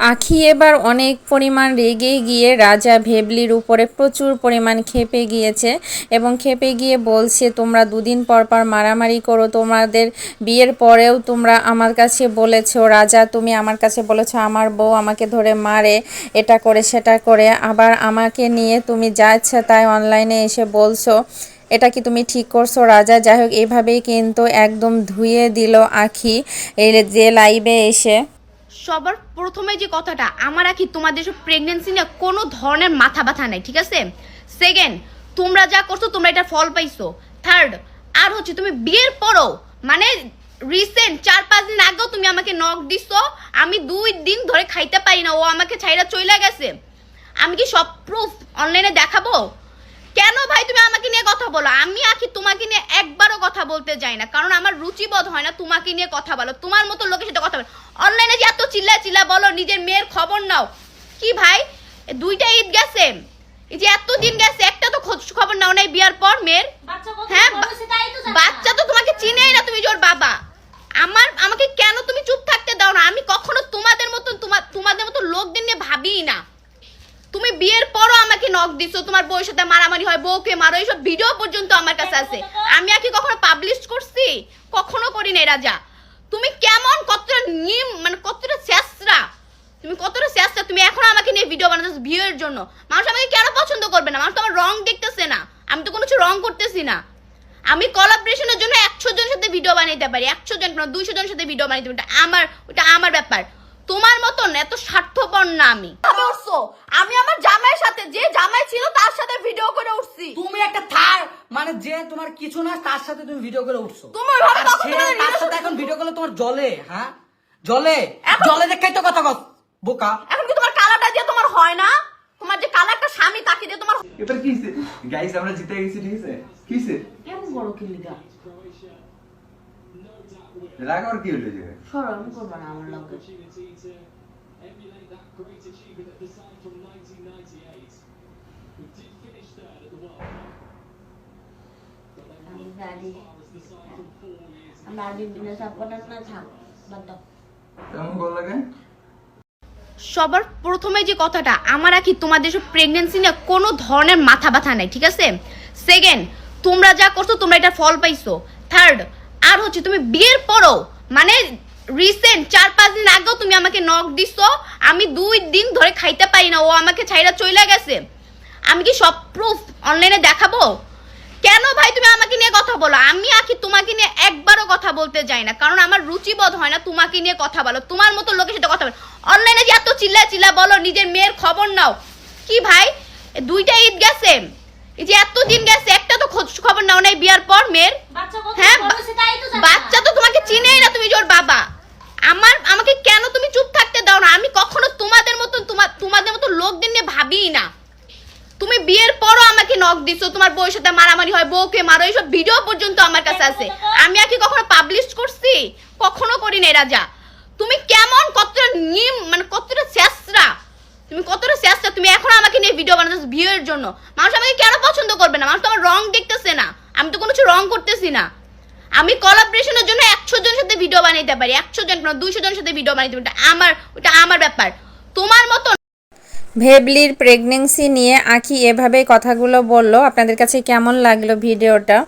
আখি এবার অনেক পরিমাণ রেগে গিয়ে রাজা ভেবলির উপরে প্রচুর পরিমাণ খেপে গিয়েছে এবং খেপে গিয়ে বলছে, তোমরা দুদিন পর পর মারামারি করো, তোমাদের বিয়ের পরেও তোমরা আমার কাছে বলেছ, রাজা, তুমি আমার কাছে বলেছ, আমার বউ আমাকে ধরে মারে, এটা করে, সেটা করে, আবার আমাকে নিয়ে তুমি যা ইচ্ছা তাই অনলাইনে এসে বলছো, এটা কি তুমি ঠিক করছ? রাজা যাই হোক, এভাবেই কিন্তু একদম ধুয়ে দিল আখি এই যে লাইভে এসে। সবার প্রথমে যে কথাটা, আমার আর কি তোমাদের সব প্রেগনেন্সি নিয়ে কোনো ধরনের মাথা ব্যথা নাই, ঠিক আছে? সেকেন্ড তোমরা যা করছ, তোমরা এটা ফল পাইছো। থার্ড আর হচ্ছে তুমি বিয়ের পরও মানে রিসেন্ট চার পাঁচ দিন আগেও তুমি আমাকে নক দিছো, আমি দুই দিন ধরে খাইতে পারি না, ও আমাকে ছাইরা চইলা গেছে। আমি কি সব প্রুফ অনলাইনে দেখাবো? কেন ভাই তুমি আমাকে নিয়ে কথা বলো? আমি আখি তোমাকে নিয়ে একবারও কথা বলতে যাই না, কারণ আমার রুচিবোধ হয় না তোমাকে নিয়ে কথা বলো। তোমার মতো লোকের সাথে কথা বলো। চিল্লা চিল্লা বলো নিজের মেয়ের খবর নাও। কি ভাই? দুইটা ঈদ গেছে। এই যে এত দিন গেছে একটা তো খোঁজ খবর নাও নাই বিয়ার পর মেয়ের। হ্যাঁ। বাচ্চা তো তোমাকে চিনেই না তুমি জোর বাবা। আমার আমাকে কেন তুমি চুপ থাকতে দাও না? আমি কখনো তোমাদের মতন তোমাদের মতো লোকদের নিয়ে ভাবিই না। তুমি বিয়ের পরও আমাকে নক দিছো তোমার বউয়ের সাথে মারামারি হয় বউকে মারো এইসব ভিডিও পর্যন্ত আমার কাছে আছে। আমি আর কি কখনো পাবলিশ করছি? কখনো করি নাই রাজা। তুমি কেমন কতটা নিম মানে কতটা চেষ্টা তুমি কতটা চেষ্টা তুমি এখন আমাকে নিয়ে ভিডিও বানাচ্ছ ভিউয়ের জন্য। মানুষ আমাকে কেন পছন্দ করবে না? মানুষ তো আমার রং দেখতেছে না। আমি তো কোনো কিছু রং করতেছি না। আমি কোলাবরেশনের জন্য একশো জনের সাথে ভিডিও বানাইতে পারি। একশো জন না দুইশো জনের সাথে ভিডিও বানাইতে পারি। আমার ওটা আমার ব্যাপার। তোমার মতন এত স্বার্থপর না আমি। আমি আমার জামাইয়ের সাথে যে জামাই ছিল তার সাথে ভিডিও করে উঠছি। তুমি একটা থার। মানে যে তোমার কিছু না তার সাথে তুমি ভিডিও করে উঠছো। তোমার সে তার সাথে এখন ভিডিও করলে তোমার জলে হ্যাঁ? জলে। জলে দেখাই তো কথা কস বোকা। এখন তোমার হয় না? তোমার যে কালারটা স্বামী তাকে দিয়ে তোমার এবার কি হয়েছে গাইস আমরা জিতে গেছি ঠিক আছে? কি হয়েছে কেমন বড় কিলিকা রাগ আর কি হলো যে সর আমি করব না আমার লগে। আমি গাড়ি আমি আর বিভিন্ন সাপোর্টার না থাক বাদ দাও। কেমন গোল লাগে? সবার প্রথমে যে কথাটা, আমার আর কি তোমাদের সব প্রেগনেন্সি নিয়ে কোনো ধরনের মাথা ব্যথা নাই, ঠিক আছে? সেকেন্ড তোমরা যা করছ, তোমরা এটা ফল পাইছো। থার্ড আর হচ্ছে তুমি বিয়ের পরও মানে রিসেন্ট চার পাঁচ দিন আগেও তুমি আমাকে নক দিছো, আমি দুই দিন ধরে খাইতে পারি না, ও আমাকে ছাইরা চইলা গেছে। আমি কি সব প্রুফ অনলাইনে দেখাবো? কেন ভাই তুমি আমাকে নিয়ে কথা বলো? আমি আখি তোমাকে নিয়ে একবারও কথা বলতে যাই না। কারণ আমার রুচিবোধ হয় না তোমাকে নিয়ে কথা বলো। তোমার মতো লোকের সাথে কথা বলো। অনলাইনে যে এত চিল্লা চিল্লা বলো নিজের মেয়ের খবর নাও। কি ভাই? দুইটা ঈদ গেছে। এই যে এত দিন গেছে একটা তো খোঁজ খবর নাও নাই বিয়ার পর মেয়ের। হ্যাঁ। বাচ্চা তো তোমাকে চিনেই না তুমি জোর বাবা। আমার আমাকে কেন তুমি চুপ থাকতে দাও না? আমি কখনো তোমাদের মতন তোমাদের মতো লোকদের নিয়ে ভাবিই না। তুমি বিয়ের পরও আমাকে নক দিছো তোমার বউয়ের সাথে মারামারি হয় বউকে মারো এইসব ভিডিও পর্যন্ত আমার কাছে আছে। আমি আর কি কখনো পাবলিশ করছি? কখনো করি নাই রাজা। তুমি কেমন কতটা নিম মানে কতটা চেষ্টা তুমি কতটা চেষ্টা তুমি এখন আমাকে নিয়ে ভিডিও বানাচ্ছ ভিউয়ের জন্য। মানুষ আমাকে কেন পছন্দ করবে না? মানুষ তো আমার রং দেখতেছে না। আমি তো কোনো কিছু রং করতেছি না। আমি কোলাবরেশনের জন্য একশো জনের সাথে ভিডিও বানাইতে পারি একশো জন না দুইশো জনের সাথে ভিডিও বানাইতে পারি। আমার ওটা আমার ব্যাপার। তোমার মতো ভেবলির প্রেগনেন্সি নিয়ে আঁকি এভাবেই কথাগুলো বলল। আপনাদের কাছে কেমন লাগল ভিডিওটা?